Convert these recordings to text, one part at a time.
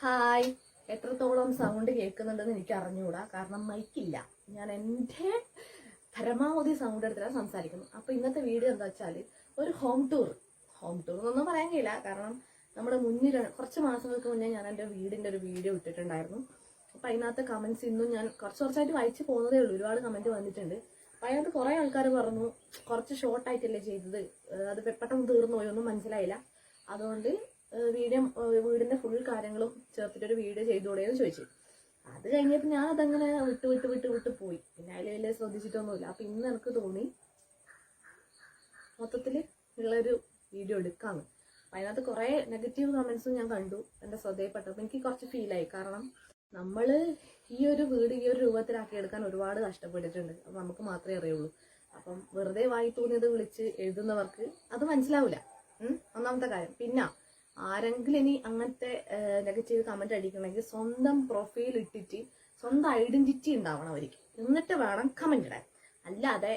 Hi. എത്രത്തോളം sound കേൾക്കുന്നുണ്ടെന്ന് എനിക്ക് അറിഞ്ഞുകൂടാ കാരണം മൈക്കില്ല. ഞാൻ എന്റെ പരമാവധി സൗണ്ട് എടുത്തിട്ടാണ് സംസാരിക്കുന്നത്. അപ്പൊ ഇന്നത്തെ വീഡിയോ എന്താ വെച്ചാൽ ഒരു ഹോം ടൂർ. ഹോം ടൂർ എന്നൊന്നും പറയാൻ കഴിയില്ല. കാരണം നമ്മുടെ മുന്നിൽ കുറച്ച് മാസങ്ങൾക്ക് മുന്നേ ഞാൻ എന്റെ വീടിന്റെ ഒരു വീഡിയോ ഇട്ടിട്ടുണ്ടായിരുന്നു. അപ്പൊ അതിനകത്ത് കമന്റ്സ് ഇന്നും ഞാൻ കുറച്ച് കുറച്ചായിട്ട് വായിച്ചു പോകുന്നതേ ഉള്ളൂ. ഒരുപാട് കമന്റ് വന്നിട്ടുണ്ട്. അപ്പൊ അതിനകത്ത് കുറെ ആൾക്കാർ പറഞ്ഞു കുറച്ച് ഷോർട്ടായിട്ടല്ലേ ചെയ്തത്. അത് പെട്ടെന്ന് തീർന്നു പോയി ഒന്നും മനസ്സിലായില്ല. അതുകൊണ്ട് വീഡിയോ വീടിന്റെ ഫുൾ കാര്യങ്ങളും ചേർത്തിട്ടൊരു വീഡിയോ ചെയ്തുകൂടെയെന്ന് ചോദിച്ചു. അത് കഴിഞ്ഞപ്പോൾ ഞാൻ അതങ്ങനെ വിട്ട് വിട്ട് വിട്ട് വിട്ട് പോയി. പിന്നെ അതിൽ വലിയ ശ്രദ്ധിച്ചിട്ടൊന്നുമില്ല. അപ്പൊ ഇന്ന് എനിക്ക് തോന്നി മൊത്തത്തിൽ ഉള്ളൊരു വീഡിയോ എടുക്കാന്ന്. അപ്പൊ അതിനകത്ത് കുറെ നെഗറ്റീവ് കമന്റ്സും ഞാൻ കണ്ടു. എന്റെ ശ്രദ്ധയിൽപ്പെട്ടപ്പോൾ എനിക്ക് കുറച്ച് ഫീലായി കാരണം നമ്മൾ ഈ ഒരു വീട് ഈ ഒരു രൂപത്തിലാക്കി എടുക്കാൻ ഒരുപാട് കഷ്ടപ്പെട്ടിട്ടുണ്ട്. അപ്പൊ നമുക്ക് മാത്രമേ അറിയുള്ളൂ. അപ്പം വെറുതെ വായി തോന്നിയത് വിളിച്ച് എഴുതുന്നവർക്ക് അത് മനസ്സിലാവില്ല? ഒന്നാമത്തെ കാര്യം. പിന്നെ ആരെങ്കിലും ഇനി അങ്ങനത്തെ നെഗറ്റീവ് കമന്റ് അടിക്കണമെങ്കിൽ സ്വന്തം പ്രൊഫൈൽ ഇട്ടിട്ട് സ്വന്തം ഐഡന്റിറ്റി ഉണ്ടാവണം അവർക്ക്. എന്നിട്ട് വേണം കമന്റ് ഇടാൻ. അല്ലാതെ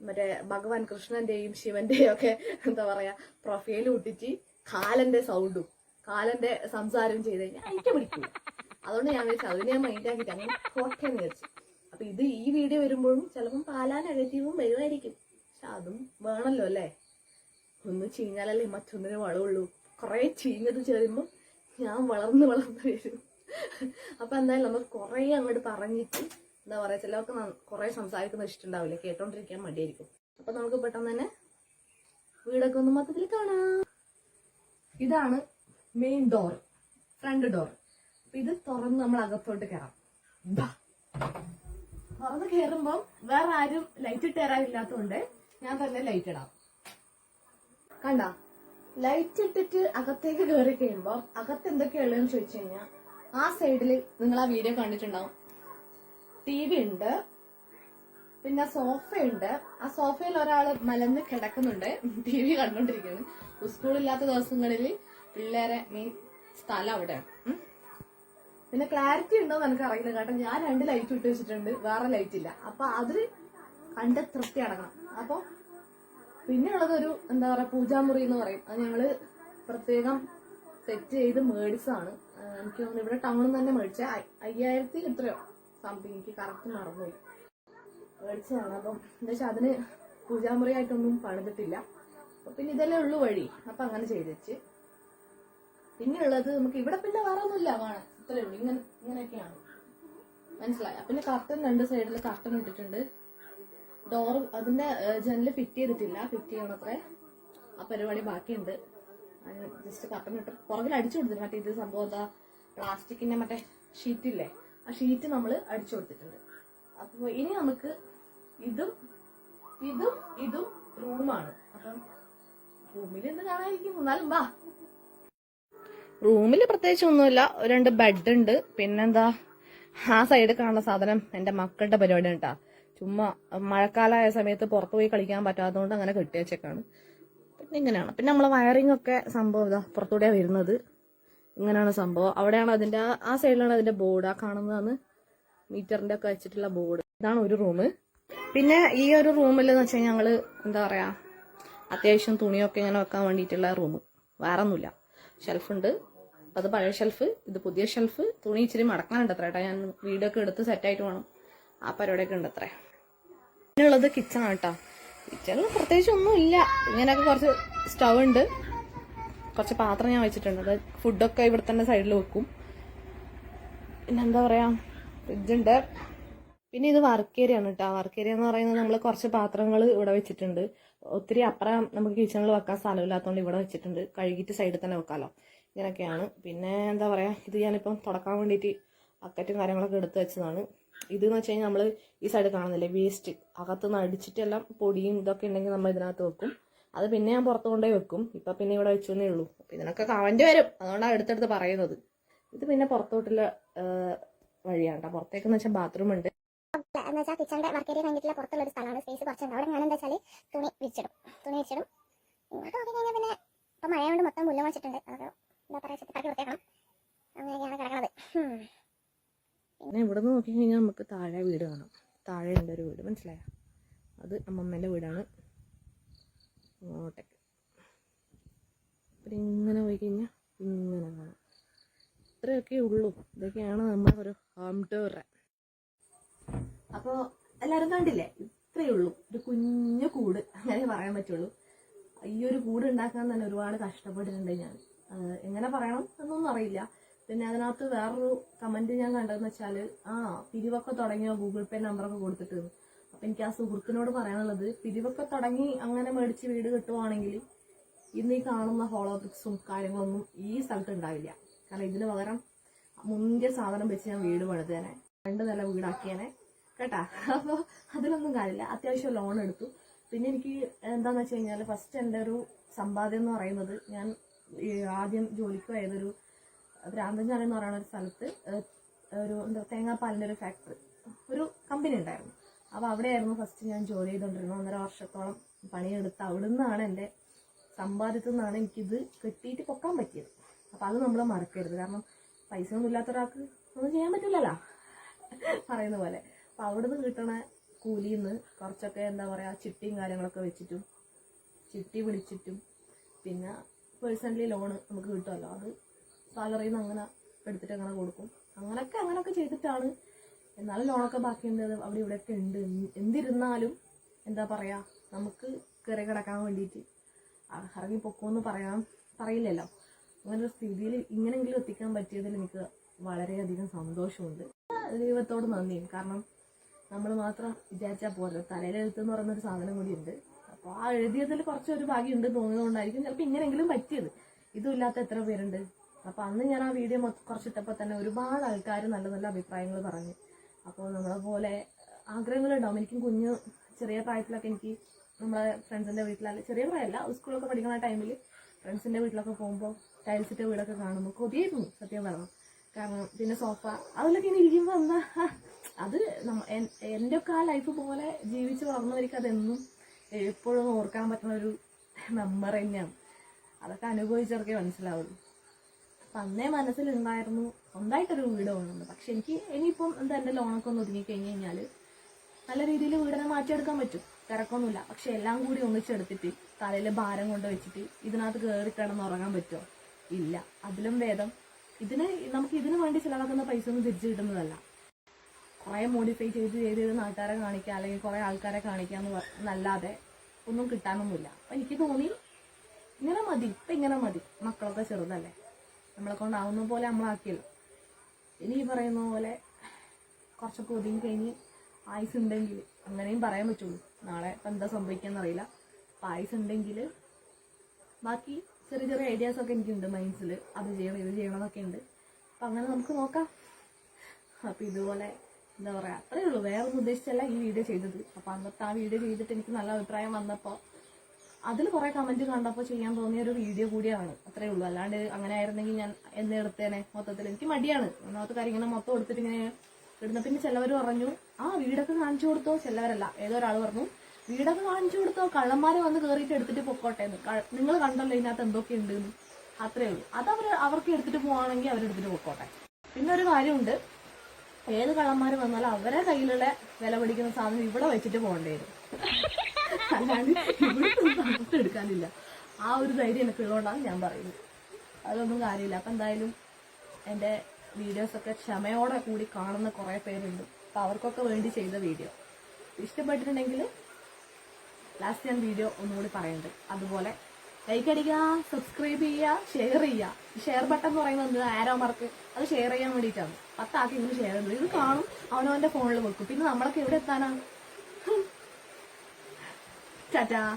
മറ്റേ ഭഗവാൻ കൃഷ്ണന്റെയും ശിവന്റെയും ഒക്കെ എന്താ പറയാ പ്രൊഫൈൽ ഇട്ടിട്ട് കാലന്റെ സൗണ്ടും കാലന്റെ സംസാരം ചെയ്ത് കഴിഞ്ഞാൽ എനിക്ക് പിടിക്കില്ല അതുകൊണ്ട് ഞാൻ വിചാരിച്ചു അതിനെ ഞാൻ മൈൻഡ് ആക്കിയിട്ട് അങ്ങനെ പോട്ടെ എന്ന് വിചാരിച്ചു. അപ്പൊ ഇത് ഈ വീഡിയോ വരുമ്പോഴും ചിലപ്പം പാലാ നെഗറ്റീവും വരുമായിരിക്കും പക്ഷെ അതും വേണമല്ലോ അല്ലേ? ഒന്ന് ചീഞ്ഞാലല്ലേ മറ്റൊന്നിനും വളമുള്ളൂ കുറെ ചീഞ്ഞത് ചേരുമ്പോൾ ഞാൻ വളർന്ന് വളർന്ന് വരും. അപ്പൊ എന്തായാലും നമ്മൾ കുറെ അങ്ങോട്ട് പറഞ്ഞിട്ട് എന്താ പറയാ ചിലവർക്ക് കുറെ സംസാരിക്കുന്നത് ഇഷ്ടമുണ്ടാവില്ല കേട്ടോണ്ടിരിക്കാൻ മടിയായിരിക്കും. അപ്പൊ നമുക്ക് പെട്ടെന്ന് തന്നെ വീടൊക്കെ ഒന്ന് മൊത്തത്തിൽ കാണാം. ഇതാണ് മെയിൻ ഡോർ ഫ്രണ്ട് ഡോർ അപ്പൊ ഇത് തുറന്ന് നമ്മൾ അകത്തോട്ട് കയറാം. തുറന്ന് കയറുമ്പം വേറെ ആരും ലൈറ്റ് ഇട്ട് തരാനില്ലാത്തതുകൊണ്ട് ഞാൻ തന്നെ ലൈറ്റ് ഇടാം. കണ്ട? ലൈറ്റ് ഇട്ടിട്ട് അകത്തേക്ക് കയറി കഴിയുമ്പോൾ അകത്ത് എന്തൊക്കെയുള്ളതെന്ന് ചോദിച്ചു കഴിഞ്ഞാൽ ആ സൈഡിൽ നിങ്ങൾ ആ വീഡിയോ കണ്ടിട്ടുണ്ടാവും. ടി വി ഉണ്ട് പിന്നെ സോഫയുണ്ട് ആ സോഫയിൽ ഒരാൾ മലന്ന് കിടക്കുന്നുണ്ട്. ടി വി കണ്ടോണ്ടിരിക്കുകയാണ് സ്കൂളില്ലാത്ത ദിവസങ്ങളിൽ പിള്ളേരെ മീൻ സ്ഥലം അവിടെയാണ് പിന്നെ ക്ലാരിറ്റി ഉണ്ടോ എന്ന് എനിക്ക് അറിയില്ല കേട്ടോ ഞാൻ രണ്ട് ലൈറ്റ് ഇട്ട് വെച്ചിട്ടുണ്ട്. വേറെ ലൈറ്റ് ഇല്ല. അപ്പൊ അതിൽ കണ്ട് തൃപ്തി അടങ്ങണം അപ്പൊ പിന്നെ ഉള്ളതൊരു എന്താ പറയുക പൂജാമുറി എന്ന് പറയും. അത് ഞങ്ങൾ പ്രത്യേകം സെറ്റ് ചെയ്ത് മേടിച്ചതാണ്. എനിക്ക് തോന്നുന്നു ഇവിടെ ടൗണിൽ തന്നെ മേടിച്ച. അയ്യായിരത്തി എത്രയോ സംതിങ് എനിക്ക് കറക്റ്റ് മറന്നുപോയി. മേടിച്ചതാണ്. അപ്പം എന്താ വെച്ചാൽ അതിന് പൂജാമുറി ആയിട്ടൊന്നും പണിതിട്ടില്ല. പിന്നെ ഇതല്ലേ ഉള്ളു വഴി. അപ്പം അങ്ങനെ ചെയ്ത് വെച്ച്. പിന്നെ ഉള്ളത് നമുക്ക് ഇവിടെ പിന്നെ വേറെ ഒന്നുമില്ല. കാണാൻ ഇത്രയേ ഉള്ളൂ. ഇങ്ങനെ ഇങ്ങനെയൊക്കെയാണ്. മനസ്സിലായ? പിന്നെ കർട്ടൻ രണ്ട് സൈഡിൽ കർട്ടൻ ഇട്ടിട്ടുണ്ട്. ഡോർ അതിന്റെ ജനൽ ഫിറ്റ് ചെയ്തിട്ടില്ല. ഫിറ്റ് ചെയ്യണത്രേ ആ പരിപാടി ബാക്കിയുണ്ട്. ജസ്റ്റ് കർട്ടൻ ഇട്ട് പുറകിൽ അടിച്ചു കൊടുത്തിട്ടുണ്ട്. മറ്റേ ഇത് സംഭവം എന്താ പ്ലാസ്റ്റിക്കിന്റെ മറ്റേ ഷീറ്റ് ഇല്ലേ ആ ഷീറ്റ് നമ്മൾ അടിച്ചു കൊടുത്തിട്ടുണ്ട്. അപ്പൊ ഇനി നമുക്ക് ഇതും ഇതും ഇതും റൂമാണ്. അപ്പം റൂമിൽ എന്ത് കാണാതിരിക്കും എന്നാലും വാ. റൂമിൽ പ്രത്യേകിച്ച് ഒന്നുമില്ല രണ്ട് ബെഡ് ഉണ്ട് പിന്നെന്താ ആ സൈഡ് കാണുന്ന സാധനം എന്റെ മക്കളുടെ പരിപാടി കേട്ടാ ചുമ്മാ മഴക്കാലമായ സമയത്ത് പുറത്തു പോയി കളിക്കാൻ പറ്റാത്തതുകൊണ്ട് അങ്ങനെ കെട്ടി വെച്ചേക്കാണ് പിന്നെ ഇങ്ങനെയാണ്. പിന്നെ നമ്മളെ വയറിംഗ് ഒക്കെ സംഭവം ഇതാ പുറത്തൂടെയാണ് വരുന്നത്. ഇങ്ങനെയാണ് സംഭവം. അവിടെയാണ് അതിന്റെ ആ- സൈഡിലാണ് അതിന്റെ ബോർഡ് ആ കാണുന്നതാണ് മീറ്ററിന്റെ ഒക്കെ വെച്ചിട്ടുള്ള ബോർഡ് ഇതാണ് ഒരു റൂം പിന്നെ ഈ ഒരു റൂമിൽ എന്ന് വെച്ചാൽ ഞങ്ങൾ എന്താ പറയുക അത്യാവശ്യം തുണിയൊക്കെ ഇങ്ങനെ വെക്കാൻ വേണ്ടിയിട്ടുള്ള റൂം വേറെ ഒന്നുമില്ല ഷെൽഫുണ്ട് അത് പഴയ ഷെൽഫ് ഇത് പുതിയ ഷെൽഫ് തുണി ഇച്ചിരി മടക്കാനുണ്ട് അത്ര. ഞാൻ വീടൊക്കെ എടുത്ത് സെറ്റായിട്ട് വേണം. ആ പരിപാടിയൊക്കെ ഉണ്ട് അത്രേ പിന്നെയുള്ളത് കിച്ചണാണ് കേട്ടോ കിച്ചണിൽ പ്രത്യേകിച്ച് ഒന്നുമില്ല. ഇങ്ങനെയൊക്കെ കുറച്ച് സ്റ്റവ് ഉണ്ട്. കുറച്ച് പാത്രം ഞാൻ വെച്ചിട്ടുണ്ട്. അത് ഫുഡൊക്കെ ഇവിടെ തന്നെ സൈഡിൽ വെക്കും. പിന്നെ എന്താ ഫ്രിഡ്ജുണ്ട് പിന്നെ ഇത് വർക്ക് ഏരിയ ആണ് കേട്ടോ വർക്ക് ഏരിയ എന്ന് പറയുന്നത് നമ്മൾ കുറച്ച് പാത്രങ്ങൾ ഇവിടെ വെച്ചിട്ടുണ്ട്. ഒത്തിരി അപ്പുറം നമുക്ക് കിച്ചണിൽ വെക്കാൻ സ്ഥലമില്ലാത്തതുകൊണ്ട് ഇവിടെ വെച്ചിട്ടുണ്ട്. കഴുകിയിട്ട് സൈഡിൽ തന്നെ വെക്കാമല്ലോ ഇങ്ങനെയൊക്കെയാണ്. പിന്നെ എന്താ പറയുക ഇത് ഞാനിപ്പം തുടക്കാൻ വേണ്ടിയിട്ട് ബക്കറ്റും കാര്യങ്ങളൊക്കെ എടുത്ത് വെച്ചതാണ്. ഇത് എന്ന് വെച്ച് കഴിഞ്ഞാൽ നമ്മൾ ഈ സൈഡ് കാണുന്നില്ലേ? വേസ്റ്റ് അകത്തുനിന്ന് അടിച്ചിട്ടെല്ലാം പൊടിയും ഇതൊക്കെ ഉണ്ടെങ്കിൽ നമ്മൾ ഇതിനകത്ത് വെക്കും. അത് പിന്നെ ഞാൻ പുറത്ത് കൊണ്ടുപോയി വെക്കും. ഇപ്പൊ പിന്നെ ഇവിടെ വെച്ചേ ഉള്ളൂ. അപ്പൊ ഇതിനൊക്കെ കമന്റ് വരും. അതുകൊണ്ടാണ് അടുത്തടുത്ത് പറയുന്നത്. ഇത് പിന്നെ പുറത്തോട്ടുള്ള വഴിയാണ് കേട്ടോ പുറത്തേക്കെന്ന് വെച്ചാൽ ബാത്റൂം ഉണ്ട്. എന്ന് വെച്ചാൽ കിച്ചണിന്റെ വർക്ക് ഏരിയ കഴിഞ്ഞിട്ടുള്ള പുറത്തുള്ള ഒരു സ്ഥലമാണ്. സ്പേസ് കുറച്ചുണ്ട്. അവിടെ ഞാൻ എന്താ വെച്ചാൽ തുണി വിരിച്ചിടും. തുണി വിരിച്ചിടും. ഇങ്ങോട്ട് നോക്കി കഴിഞ്ഞാൽ പിന്നെ ഇപ്പൊ മഴയോണ്ട് മൊത്തം പുല്ല് വെച്ചിട്ടുണ്ട് അത് എന്താ പറയാ ചുറ്റിപ്പറക്കി വൃത്തിയാക്കണം. അങ്ങനെയൊക്കെയാണ് കിടക്കുന്നത് പിന്നെ ഇവിടെ നിന്ന് നോക്കിക്കഴിഞ്ഞാൽ നമുക്ക് താഴെ വീട് കാണാം. താഴെ ഉണ്ട് ഒരു വീട് മനസ്സിലായോ? അത് അമ്മമ്മേന്റെ വീടാണ്. അങ്ങോട്ടേക്ക്. പിന്നെ ഇങ്ങനെ പോയി കഴിഞ്ഞാൽ ഇങ്ങനെ കാണാം. ഇത്രയൊക്കെ ഉള്ളൂ. ഇതൊക്കെയാണ് നമ്മുടെ ഒരു ഹോം ടൂർ അപ്പോൾ എല്ലാവരും കണ്ടില്ലേ? ഇത്രയേ ഉള്ളൂ. ഒരു കുഞ്ഞു കൂട്. അങ്ങനെ പറയാൻ പറ്റുള്ളൂ. ഈ ഒരു കൂട് ഉണ്ടാക്കാൻ തന്നെ ഒരുപാട് കഷ്ടപ്പെട്ടിട്ടുണ്ട് ഞാൻ. എങ്ങനെ പറയണം എന്നൊന്നും അറിയില്ല. പിന്നെ അതിനകത്ത് വേറൊരു കമന്റ് ഞാൻ കണ്ടതെന്ന് വെച്ചാൽ ആ പിരിവൊക്കെ തുടങ്ങിയോ? ഗൂഗിൾ പേ നമ്പറൊക്കെ കൊടുത്തിട്ട്. അപ്പൊ എനിക്ക് ആ സുഹൃത്തിനോട് പറയാനുള്ളത് പിരിവൊക്കെ തുടങ്ങി അങ്ങനെ മേടിച്ച് വീട് കിട്ടുവാണെങ്കിൽ ഇന്ന് ഈ കാണുന്ന ഹോളോ ബ്രിക്സും കാര്യങ്ങളൊന്നും ഈ സ്ഥലത്ത് ഉണ്ടാവില്ല. കാരണം ഇതിന് പകരം മുന്തിയ സാധനം വെച്ച് ഞാൻ വീട് പണിതേനെ. രണ്ട് നില വീടാക്കിയേനെ. കേട്ടാ? അപ്പോൾ അതിലൊന്നും കാര്യമില്ല. അത്യാവശ്യം ലോൺ എടുത്തു. പിന്നെ എനിക്ക് എന്താന്ന് വെച്ച് കഴിഞ്ഞാൽ ഫസ്റ്റ് എന്റെ ഒരു സമ്പാദ്യം എന്ന് പറയുന്നത് ഞാൻ ആദ്യം ജോലിക്ക് പോയതൊരു ഭ്രാന്തഞ്ചാല എന്ന് പറയുന്ന ഒരു സ്ഥലത്ത് ഒരു എന്താ തേങ്ങാപ്പാലിന്റെ ഒരു ഫാക്ടറി ഒരു കമ്പനി ഉണ്ടായിരുന്നു. അപ്പോൾ അവിടെയായിരുന്നു ഫസ്റ്റ് ഞാൻ ജോലി ചെയ്തുകൊണ്ടിരുന്നത്. ഒന്നര വർഷത്തോളം പണിയെടുത്ത് അവിടെ നിന്നാണ് എന്റെ സമ്പാദ്യത്തിൽ നിന്നാണ് എനിക്കിത് കിട്ടിയിട്ട് പൊക്കാൻ പറ്റിയത്. അപ്പോൾ അത് നമ്മൾ മറക്കരുത്. കാരണം പൈസ ഒന്നും ഇല്ലാത്ത ഒരാൾക്ക് ഒന്നും ചെയ്യാൻ പറ്റില്ലല്ലോ പറയുന്ന പോലെ. അപ്പോൾ അവിടെ നിന്ന് കിട്ടണ കൂലിയിൽ നിന്ന് കുറച്ചൊക്കെ എന്താ പറയുക ചിട്ടിയും കാര്യങ്ങളൊക്കെ വെച്ചിട്ടും ചിട്ടി വിളിച്ചിട്ടും പിന്നെ പേഴ്സണലി ലോണ് നമുക്ക് കിട്ടുമല്ലോ. അത് സാലറിയിൽ നിന്ന് അങ്ങനെ എടുത്തിട്ട് അങ്ങനെ കൊടുക്കും. അങ്ങനെയൊക്കെ അങ്ങനെയൊക്കെ ചെയ്തിട്ടാണ്. എന്നാലും ലോണൊക്കെ ബാക്കിയുണ്ട്. അവിടെ ഇവിടെയൊക്കെ ഉണ്ട്. എന്ത് എന്തിരുന്നാലും എന്താ പറയുക നമുക്ക് കയറി കിടക്കാൻ വേണ്ടിയിട്ട് ഇറങ്ങി പൊക്കോന്ന് പറയാൻ പറയില്ലല്ലോ. അങ്ങനെ ഒരു സ്ഥിതിയിൽ ഇങ്ങനെങ്കിലും എത്തിക്കാൻ പറ്റിയതിൽ എനിക്ക് വളരെയധികം സന്തോഷമുണ്ട്. ദൈവത്തോട് നന്ദിയും. കാരണം നമ്മൾ മാത്രം വിചാരിച്ചാൽ പോലെ തലയിലെഴുത്ത് എന്ന് പറയുന്ന ഒരു സാധനം കൂടി ഉണ്ട്. അപ്പോൾ ആ എഴുതിയതിൽ കുറച്ചൊരു ഭാഗ്യം ഉണ്ട് തോന്നുന്നതുകൊണ്ടായിരിക്കും ചിലപ്പോൾ ഇങ്ങനെങ്കിലും പറ്റിയത്. ഇതുമില്ലാത്ത എത്ര പേരുണ്ട്? അപ്പോൾ അന്ന് ഞാൻ ആ വീഡിയോ കുറച്ചിട്ടപ്പോൾ തന്നെ ഒരുപാട് ആൾക്കാർ നല്ല നല്ല അഭിപ്രായങ്ങൾ പറഞ്ഞു. അപ്പോൾ നമ്മളെ പോലെ ആഗ്രഹങ്ങളുണ്ടാവും എനിക്കും കുഞ്ഞ് ചെറിയ പ്രായത്തിലൊക്കെ എനിക്ക് നമ്മളെ ഫ്രണ്ട്സിന്റെ വീട്ടിലല്ല ചെറിയ പ്രായമല്ല സ്കൂളൊക്കെ പഠിക്കുന്ന ടൈമിൽ ഫ്രണ്ട്സിന്റെ വീട്ടിലൊക്കെ പോകുമ്പോൾ ടൈൽസിന്റെ വീടൊക്കെ കാണുമ്പോൾ കൊതിയായിരുന്നു സത്യം പറഞ്ഞു. കാരണം പിന്നെ സോഫ അതിലൊക്കെ ഇനി ഇരിക്കുമ്പോൾ എന്താ? അത് എന്റെ ഒക്കെ ആ ലൈഫ് പോലെ ജീവിച്ച് വളർന്നവർക്ക് അതെന്നും എപ്പോഴും ഓർക്കാൻ പറ്റുന്ന ഒരു മെമ്മറി തന്നെയാണ്. അതൊക്കെ അനുഭവിച്ചവർക്കേ മനസ്സിലാവുള്ളൂ. അപ്പം അന്നേ മനസ്സിലുണ്ടായിരുന്നു സ്വന്തമായിട്ടൊരു വീട് വേണമെന്ന് പക്ഷെ എനിക്ക് ഇനിയിപ്പം എന്താ എന്റെ ലോണൊക്കെ ഒന്ന് ഒതുങ്ങി കഴിഞ്ഞ് കഴിഞ്ഞാൽ നല്ല രീതിയിൽ വീടിനെ മാറ്റിയെടുക്കാൻ പറ്റും. തിരക്കൊന്നുമില്ല. പക്ഷെ എല്ലാം കൂടി ഒന്നിച്ചെടുത്തിട്ട് തലയിൽ ഭാരം കൊണ്ട് വെച്ചിട്ട് ഇതിനകത്ത് കയറി കിടന്ന് ഉറങ്ങാൻ പറ്റുമോ? ഇല്ല. അതിലും ഭേദം. ഇതിന് നമുക്ക് ഇതിനു വേണ്ടി ചിലവാക്കുന്ന പൈസ ഒന്നും തിരിച്ചു കിട്ടുന്നതല്ല. കുറേ മോഡിഫൈ ചെയ്ത് ചെയ്ത് ചെയ്ത് നാട്ടുകാരെ കാണിക്കുക അല്ലെങ്കിൽ കുറേ ആൾക്കാരെ കാണിക്കുക എന്നല്ലാതെ ഒന്നും കിട്ടാനൊന്നുമില്ല. അപ്പം എനിക്ക് തോന്നി ഇങ്ങനെ മതി. ഇപ്പം ഇങ്ങനെ മതി. മക്കളൊക്കെ ചെറുതല്ലേ. നമ്മളെ കൊണ്ടാവുന്ന പോലെ നമ്മളാക്കിയല്ലോ. ഇനി പറയുന്ന പോലെ കുറച്ചൊക്കെ ഒതുങ്ങി കഴിഞ്ഞ് ആയുസ് ഉണ്ടെങ്കിൽ അങ്ങനെയും പറയാൻ പറ്റുള്ളൂ. നാളെ ഇപ്പം എന്താ സംഭവിക്കാന്നറിയില്ല അപ്പം ആയുസ് ഉണ്ടെങ്കിൽ ബാക്കി ചെറിയ ചെറിയ ഐഡിയാസ് ഒക്കെ എനിക്കുണ്ട് മൈൻഡ്സിൽ അത് ചെയ്യണം ഇത് ചെയ്യണം എന്നൊക്കെ ഉണ്ട്. അപ്പം അങ്ങനെ നമുക്ക് നോക്കാം. അപ്പം ഇതുപോലെ എന്താ പറയുക അത്രയേ ഉള്ളൂ. വേറൊന്നും ഉദ്ദേശിച്ചല്ല ഈ വീഡിയോ ചെയ്തത്. അപ്പം അന്നത്തെ ആ വീഡിയോ ചെയ്തിട്ട് എനിക്ക് നല്ല അഭിപ്രായം വന്നപ്പോൾ അതിൽ കുറെ കമന്റ് കണ്ടപ്പോൾ ചെയ്യാൻ തോന്നിയ ഒരു വീഡിയോ കൂടിയാണ്. അത്രേ ഉള്ളൂ. അല്ലാണ്ട് അങ്ങനെ ആയിരുന്നെങ്കിൽ ഞാൻ എന്ന് എടുത്തേനെ മൊത്തത്തിൽ എനിക്ക് മടിയാണ്. ഒന്നാമത്തെ കാര്യം ഇങ്ങനെ മൊത്തം എടുത്തിട്ട് ഇങ്ങനെ ഇടുന്ന. പിന്നെ ചിലവർ പറഞ്ഞു ആ വീടൊക്കെ കാണിച്ചു കൊടുത്തോ? ചിലവരല്ല. ഏതോ ഒരാൾ പറഞ്ഞു വീടൊക്കെ കാണിച്ചു കൊടുത്തോ? കള്ളന്മാരെ വന്ന് കയറിയിട്ട് എടുത്തിട്ട് പൊക്കോട്ടെ നിങ്ങൾ കണ്ടല്ലോ ഇതിനകത്ത് എന്തൊക്കെ ഉണ്ട് അത്രേ ഉള്ളൂ. അത് അവർ അവർക്ക് എടുത്തിട്ട് പോവാണെങ്കിൽ അവരെടുത്തിട്ട് പൊക്കോട്ടെ. പിന്നെ ഒരു കാര്യമുണ്ട്. ഏത് കള്ളന്മാർ വന്നാലും അവരെ കയ്യിലുള്ള വില പിടിക്കുന്ന സാധനം ഇവിടെ വെച്ചിട്ട് പോകേണ്ടി വരും. അല്ലാണ്ട് ഇവിടുത്തെ എടുക്കാനില്ല. ആ ഒരു ധൈര്യം എനിക്ക് ഉള്ളതുകൊണ്ടാണ് ഞാൻ പറയുന്നത് അതൊന്നും കാര്യമില്ല. അപ്പം എന്തായാലും എന്റെ വീഡിയോസൊക്കെ ക്ഷമയോടെ കൂടി കാണുന്ന കുറേ പേരുണ്ട്. അപ്പം അവർക്കൊക്കെ വേണ്ടി ചെയ്ത വീഡിയോ ഇഷ്ടപ്പെട്ടിട്ടുണ്ടെങ്കിൽ ലാസ്റ്റ് ഞാൻ വീഡിയോ ഒന്നുകൂടി പറയുന്നുണ്ട് അതുപോലെ ലൈക്ക് അടിക്കുക സബ്സ്ക്രൈബ് ചെയ്യുക ഷെയർ ചെയ്യുക. ഷെയർ ബട്ടൺ എന്ന് പറയുന്നത് ആരോ മാർക്ക് അത് ഷെയർ ചെയ്യാൻ വേണ്ടിയിട്ടാണ്. പത്താക്കി ഇതിന് ഷെയർ ചെയ്യുന്നത് ഇത് കാണും. അവനവന്റെ ഫോണിൽ വെക്കും. പിന്നെ നമ്മളൊക്കെ എവിടെ എത്താനാണ് 大家